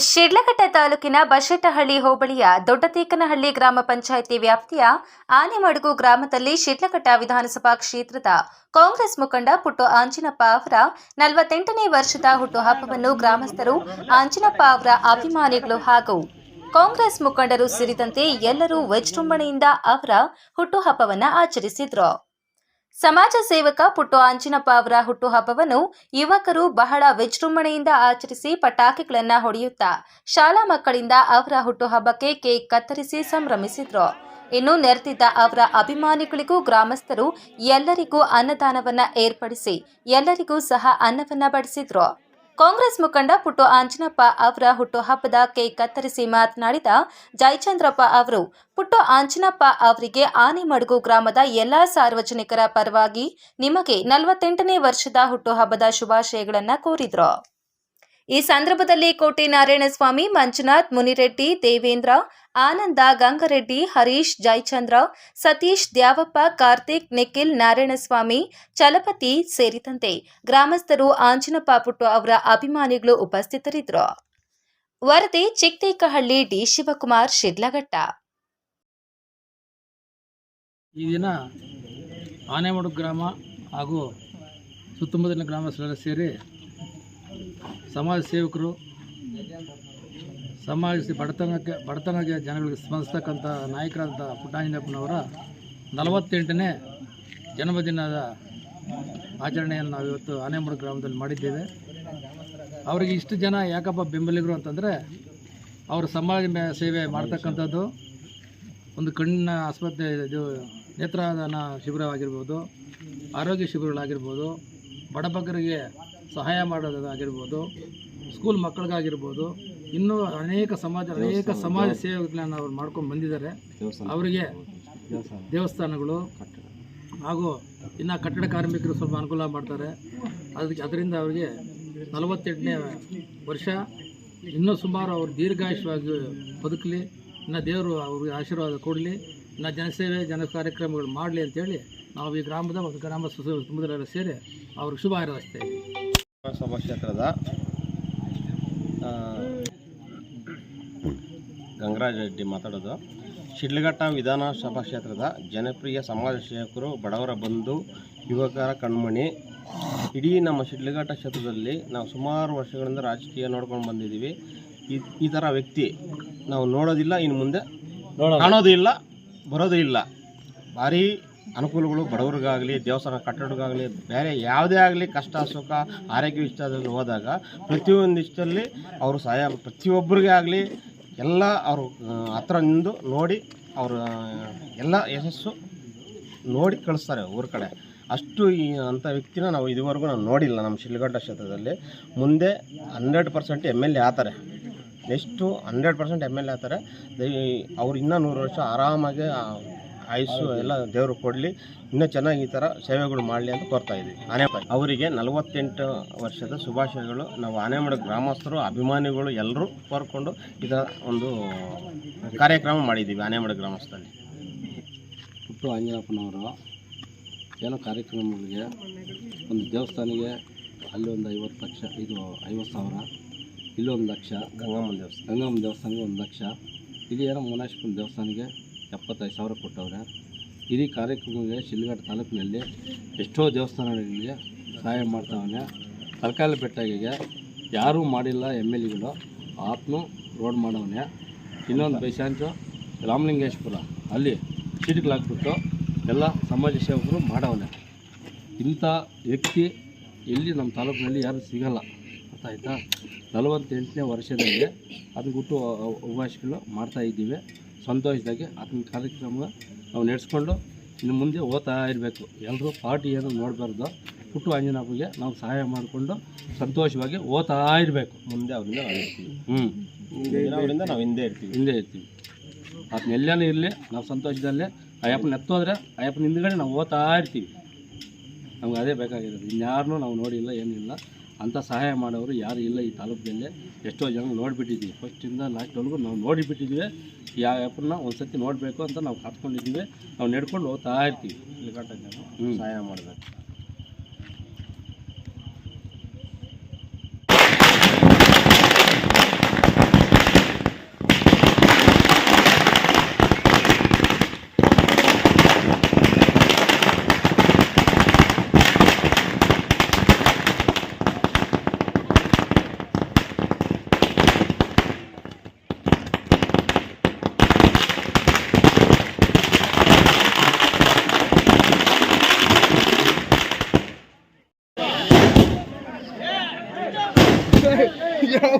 ಶಿಡ್ಲಘಟ್ಟ ತಾಲೂಕಿನ ಬಶೆಟ್ಟಹಳ್ಳಿ ಹೋಬಳಿಯ ದೊಡ್ಡತೇಕನಹಳ್ಳಿ ಗ್ರಾಮ ಪಂಚಾಯಿತಿ ವ್ಯಾಪ್ತಿಯ ಆನೆಮಡುಗು ಗ್ರಾಮದಲ್ಲಿ ಶಿಡ್ಲಘಟ್ಟ ವಿಧಾನಸಭಾ ಕ್ಷೇತ್ರದ ಕಾಂಗ್ರೆಸ್ ಮುಖಂಡ ಪುಟ್ಟು ಆಂಜಿನಪ್ಪ ಅವರ ನಲವತ್ತೆಂಟನೇ ವರ್ಷದ ಹುಟ್ಟುಹಬ್ಬವನ್ನು ಗ್ರಾಮಸ್ಥರು ಆಂಜಿನಪ್ಪ ಅವರ ಅಭಿಮಾನಿಗಳು ಹಾಗೂ ಕಾಂಗ್ರೆಸ್ ಮುಖಂಡರು ಸೇರಿದಂತೆ ಎಲ್ಲರೂ ವಿಜೃಂಭಣೆಯಿಂದ ಅವರ ಹುಟ್ಟುಹಬ್ಬವನ್ನು ಆಚರಿಸಿದ್ರು. ಸಮಾಜ ಸೇವಕ ಪುಟ್ಟು ಆಂಜಿನಪ್ಪ ಅವರ ಹುಟ್ಟುಹಬ್ಬವನ್ನು ಯುವಕರು ಬಹಳ ವಿಜೃಂಭಣೆಯಿಂದ ಆಚರಿಸಿ ಪಟಾಕಿಗಳನ್ನ ಹೊಡೆಯುತ್ತಾ ಶಾಲಾ ಮಕ್ಕಳಿಂದ ಅವರ ಹುಟ್ಟುಹಬ್ಬಕ್ಕೆ ಕೇಕ್ ಕತ್ತರಿಸಿ ಸಂಭ್ರಮಿಸಿದ್ರು. ಇನ್ನು ನೆರೆದಿದ್ದ ಅವರ ಅಭಿಮಾನಿಗಳಿಗೂ ಗ್ರಾಮಸ್ಥರು ಎಲ್ಲರಿಗೂ ಅನ್ನದಾನವನ್ನ ಏರ್ಪಡಿಸಿ ಎಲ್ಲರಿಗೂ ಸಹ ಅನ್ನವನ್ನ ಬಡಿಸಿದ್ರು. ಕಾಂಗ್ರೆಸ್ ಮುಖಂಡ ಪುಟ್ಟು ಆಂಜನಪ್ಪ ಅವರ ಹುಟ್ಟುಹಬ್ಬದ ಕೇಕ್ ಕತ್ತರಿಸಿ ಮಾತನಾಡಿದ ಜಯಚಂದ್ರಪ್ಪ ಅವರು, ಪುಟ್ಟು ಆಂಜನಪ್ಪ ಅವರಿಗೆ ಆನೆಮಡುಗು ಗ್ರಾಮದ ಎಲ್ಲಾ ಸಾರ್ವಜನಿಕರ ಪರವಾಗಿ ನಿಮಗೆ ನಲವತ್ತೆಂಟನೇ ವರ್ಷದ ಹುಟ್ಟುಹಬ್ಬದ ಶುಭಾಶಯಗಳನ್ನು ಕೋರಿದ್ರು. ಈ ಸಂದರ್ಭದಲ್ಲಿ ಕೋಟೆ ನಾರಾಯಣಸ್ವಾಮಿ ಮಂಜುನಾಥ್, ಮುನಿರೆಡ್ಡಿ, ದೇವೇಂದ್ರ, ಆನಂದ, ಗಂಗರೆಡ್ಡಿ, ಹರೀಶ್, ಜಯಚಂದ್ರ, ಸತೀಶ್, ದ್ಯಾವಪ್ಪ, ಕಾರ್ತಿಕ್, ನಿಖಿಲ್, ನಾರಾಯಣಸ್ವಾಮಿ, ಚಲಪತಿ ಸೇರಿದಂತೆ ಗ್ರಾಮಸ್ಥರು ಆಂಜನಪ್ಪ ಪುಟ್ಟು ಅವರ ಅಭಿಮಾನಿಗಳು ಉಪಸ್ಥಿತರಿದ್ದರು. ವರದಿ ಚಿಕ್ಕೇಕಹಳ್ಳಿ ಡಿ. ಶಿವಕುಮಾರ್, ಶಿಡ್ಲಘಟ್ಟ. ಈ ದಿನ ಆನೆಮಡು ಗ್ರಾಮ ಹಾಗೂ ಸುತ್ತಮುತ್ತಲಿನ ಗ್ರಾಮಸ್ಥರೆಲ್ಲ ಸೇರಿ ಸಮಾಜ ಸೇವಕರು ಸಮಾಜ ಬಡತನಕ್ಕೆ ಬಡತನಕ್ಕೆ ಜನಗಳಿಗೆ ಸ್ಪಂದಿಸ್ತಕ್ಕಂಥ ನಾಯಕರಾದಂಥ ಪುಟ್ಟಾಂಜನಪ್ಪನವರ ನಲವತ್ತೆಂಟನೇ ಜನ್ಮದಿನದ ಆಚರಣೆಯನ್ನು ನಾವು ಇವತ್ತು ಆನೆಮಡು ಗ್ರಾಮದಲ್ಲಿ ಮಾಡಿದ್ದೇವೆ. ಅವರಿಗೆ ಇಷ್ಟು ಜನ ಯಾಕಪ್ಪ ಬೆಂಬಲಿಗರು ಅಂತಂದರೆ ಅವರು ಸಮಾಜ ಸೇವೆ ಮಾಡ್ತಕ್ಕಂಥದ್ದು. ಒಂದು ಕಣ್ಣಿನ ಆಸ್ಪತ್ರೆ, ಇದು ನೇತ್ರದಾನ ಶಿಬಿರವಾಗಿರ್ಬೋದು, ಆರೋಗ್ಯ ಶಿಬಿರಗಳಾಗಿರ್ಬೋದು ಬಡಬಗ್ಗರಿಗೆ ಸಹಾಯ ಮಾಡೋದಾಗಿರ್ಬೋದು ಸ್ಕೂಲ್ ಮಕ್ಕಳಿಗಾಗಿರ್ಬೋದು ಇನ್ನೂ ಅನೇಕ ಸಮಾಜ ಅನೇಕ ಸಮಾಜ ಸೇವೆಗಳನ್ನ ಅವ್ರು ಮಾಡ್ಕೊಂಡು ಬಂದಿದ್ದಾರೆ. ಅವರಿಗೆ ದೇವಸ್ಥಾನಗಳು ಹಾಗೂ ಇನ್ನು ಕಟ್ಟಡ ಕಾರ್ಮಿಕರು ಸ್ವಲ್ಪ ಅನುಕೂಲ ಮಾಡ್ತಾರೆ. ಅದಕ್ಕೆ ಅದರಿಂದ ಅವರಿಗೆ ನಲವತ್ತೆಂಟನೇ ವರ್ಷ ಇನ್ನೂ ಸುಮಾರು ಅವರು ದೀರ್ಘಾಯುಷವಾಗಿ ಬದುಕಲಿ ಇನ್ನು ದೇವರು ಅವ್ರಿಗೆ ಆಶೀರ್ವಾದ ಕೊಡಲಿ ಇನ್ನು ಜನಸೇವೆ ಜನ ಕಾರ್ಯಕ್ರಮಗಳು ಮಾಡಲಿ ಅಂತೇಳಿ ನಾವು ಈ ಗ್ರಾಮದ ಒಂದು ಗ್ರಾಮ ಸಮುದ್ರ ಸೇರಿ ಅವ್ರಿಗೆ ಶುಭ ಹಾರೈಸ್ತೇವೆ ಸಭಾ ಕ್ಷೇತ್ರದ ಗಂಗರಾಜ ರೆಡ್ಡಿ ಮಾತಾಡೋದು. ಶಿಡ್ಲಘಟ್ಟ ವಿಧಾನಸಭಾ ಕ್ಷೇತ್ರದ ಜನಪ್ರಿಯ ಸಮಾಜ ಸೇವಕರು ಬಡವರ ಬಂಧು ಯುವಕರ ಕಣ್ಮಣಿ. ಇಡೀ ನಮ್ಮ ಶಿಡ್ಲಘಟ್ಟ ಕ್ಷೇತ್ರದಲ್ಲಿ ನಾವು ಸುಮಾರು ವರ್ಷಗಳಿಂದ ರಾಜಕೀಯ ನೋಡ್ಕೊಂಡು ಬಂದಿದ್ದೀವಿ. ಈ ಈ ಥರ ವ್ಯಕ್ತಿ ನಾವು ನೋಡೋದಿಲ್ಲ ಇನ್ನು ಮುಂದೆ ಕಾಣೋದು ಇಲ್ಲ ಬರೋದು ಇಲ್ಲ ಭಾರಿ ಅನುಕೂಲಗಳು ಬಡವರಿಗಾಗಲಿ, ದೇವಸ್ಥಾನ ಕಟ್ಟಡಗಾಗಲಿ ಬೇರೆ ಯಾವುದೇ ಆಗಲಿ ಕಷ್ಟ, ಸುಖ, ಆರೋಗ್ಯ ವಿಚಾರದಲ್ಲಿ ಹೋದಾಗ ಪ್ರತಿಯೊಂದಿಷ್ಟಲ್ಲಿ ಅವರು ಸಹಾಯ ಪ್ರತಿಯೊಬ್ಬರಿಗೆ ಆಗಲಿ ಎಲ್ಲ ಅವರು ಹತ್ರ ನಿಂದು ನೋಡಿ ಅವರು ಎಲ್ಲ ಯಶಸ್ಸು ನೋಡಿ ಕಳಿಸ್ತಾರೆ ಊರ ಕಡೆ. ಅಷ್ಟು ಈ ಅಂಥ ವ್ಯಕ್ತಿನ ನಾವು ಇದುವರೆಗೂ ನಾವು ನೋಡಿಲ್ಲ ನಮ್ಮ ಶಿಲ್ಗಡ್ಡ ಕ್ಷೇತ್ರದಲ್ಲಿ. ಮುಂದೆ hundred percent M L A ಆತಾರೆ next hundred percent M L A ಆತಾರೆ ಅವ್ರು ಇನ್ನೂ ನೂರು ವರ್ಷ ಆರಾಮಾಗಿ ಆಯುಸ್ಸು ಎಲ್ಲ ದೇವರು ಕೊಡಲಿ. ಇನ್ನೂ ಚೆನ್ನಾಗಿ ಈ ಥರ ಸೇವೆಗಳು ಮಾಡಲಿ ಅಂತ ಕೋರ್ತಾ ಇದ್ದೀವಿ. ಆನೆ ಅವರಿಗೆ ನಲವತ್ತೆಂಟು ವರ್ಷದ ಶುಭಾಶಯಗಳು. ನಾವು ಆನೆಮಡ ಗ್ರಾಮಸ್ಥರು ಅಭಿಮಾನಿಗಳು ಎಲ್ಲರೂ ಕೋರ್ಕೊಂಡು ಇದರ ಒಂದು ಕಾರ್ಯಕ್ರಮ ಮಾಡಿದ್ದೀವಿ ಆನೆಮಡ ಗ್ರಾಮಸ್ಥರಲ್ಲಿ. ಪುಟ್ಟು ಆಂಜನಪ್ಪನವರು ಏನೋ ಕಾರ್ಯಕ್ರಮಗಳಿಗೆ ಒಂದು ದೇವಸ್ಥಾನಿಗೆ ಅಲ್ಲಿ ಒಂದು ಐವತ್ತು ಲಕ್ಷ ಇದು ಐವತ್ತು ಸಾವಿರ ಇಲ್ಲೊಂದು ಲಕ್ಷ ಗಂಗಮ್ಮ ದೇವಸ್ಥಾನ. ಗಂಗಮ್ಮ ದೇವಸ್ಥಾನಕ್ಕೆ ಒಂದು ಲಕ್ಷ. ಇಲ್ಲಿ ಏನೋ ಮುನಾಶ್ಪುರ ದೇವಸ್ಥಾನಕ್ಕೆ ಎಪ್ಪತ್ತೈದು ಸಾವಿರ ಕೊಟ್ಟವ್ರೆ. ಇಡೀ ಕಾರ್ಯಕ್ರಮಗಳಿಗೆ ಶಿಲ್ಘಾಟ್ ತಾಲೂಕಿನಲ್ಲಿ ಎಷ್ಟೋ ದೇವಸ್ಥಾನಗಳಿಗೆ ಸಹಾಯ ಮಾಡ್ತಾವನೆ. ತರಕಾರಿ ಬೆಟ್ಟಗೆ ಯಾರೂ ಮಾಡಿಲ್ಲ ಎಂ ಎಲ್ ಎಗಳು. ಆತ್ನು ರೋಡ್ ಮಾಡವನೆ. ಇನ್ನೊಂದು ಬೈಶಾಂಚು ರಾಮಲಿಂಗೇಶ್ವರ ಅಲ್ಲಿ ಸೀಟ್ಗಳಾಕ್ಬಿಟ್ಟು ಎಲ್ಲ ಸಮಾಜ ಸೇವಕರು ಮಾಡವನೆ. ಇಂಥ ವ್ಯಕ್ತಿ ಎಲ್ಲಿ ನಮ್ಮ ತಾಲೂಕಿನಲ್ಲಿ ಯಾರು ಸಿಗಲ್ಲ. ಗೊತ್ತಾಯ್ತಾ ನಲವತ್ತೆಂಟನೇ ವರ್ಷದಲ್ಲಿ ಅದು ಹುಟ್ಟು ಅವಕಾಶಗಳು ಮಾಡ್ತಾ ಇದ್ದೀವಿ. ಸಂತೋಷದಾಗಿ ಅದನ್ನ ಕಾರ್ಯಕ್ರಮ ನಾವು ನಡೆಸ್ಕೊಂಡು ಇನ್ನು ಮುಂದೆ ಓದ್ತಾ ಇರಬೇಕು. ಎಲ್ಲರೂ ಪಾರ್ಟಿ ಏನು ನೋಡಬಾರ್ದು. ಪುಟ್ಟು ಆಂಜನಪ್ಪಗೆ ನಾವು ಸಹಾಯ ಮಾಡಿಕೊಂಡು ಸಂತೋಷವಾಗಿ ಓದ್ತಾ ಇರಬೇಕು. ಮುಂದೆ ಅವರಿಂದ ನಾವು ಇರ್ತೀವಿ. ಹ್ಞೂ ಅವರಿಂದ ನಾವು ಹಿಂದೆ ಇರ್ತೀವಿ. ಹಿಂದೆ ಇರ್ತೀವಿ. ಅದನ್ನ ಎಲ್ಲನೇ ಇರಲಿ ನಾವು ಸಂತೋಷದಲ್ಲೇ ಅಯ್ಯಪ್ಪನ ಎತ್ತೋದ್ರೆ ಅಯ್ಯಪ್ಪನ ಹಿಂದ್ಗಡೆ ನಾವು ಓದ್ತಾ ಇರ್ತೀವಿ. ನಮ್ಗೆ ಅದೇ ಬೇಕಾಗಿರೋದು. ಇನ್ಯಾರನ್ನೂ ನಾವು ನೋಡಿಲ್ಲ ಏನಿಲ್ಲ. ಅಂಥ ಸಹಾಯ ಮಾಡೋರು ಯಾರು ಇಲ್ಲ ಈ ತಾಲೂಕಿನಲ್ಲಿ. ಎಷ್ಟೋ ಜನ ನೋಡಿಬಿಟ್ಟಿದ್ದೀವಿ. ಫಸ್ಟಿಂದ ಲಾಸ್ಟ್ವರೆಗೂ ನಾವು ನೋಡಿಬಿಟ್ಟಿದ್ದೀವಿ. ಯಾವ ಆ್ಯಪನ್ನ ಒಂದು ಸತಿ ನೋಡಬೇಕು ಅಂತ ನಾವು ಕಾತ್ಕೊಂಡಿದ್ದೀವಿ ನಾವು ನಡ್ಕೊಂಡು ಹೋಗ್ತಾ ಇರ್ತೀವಿ. ಹ್ಞೂ ಸಹಾಯ ಮಾಡಬೇಕು ya.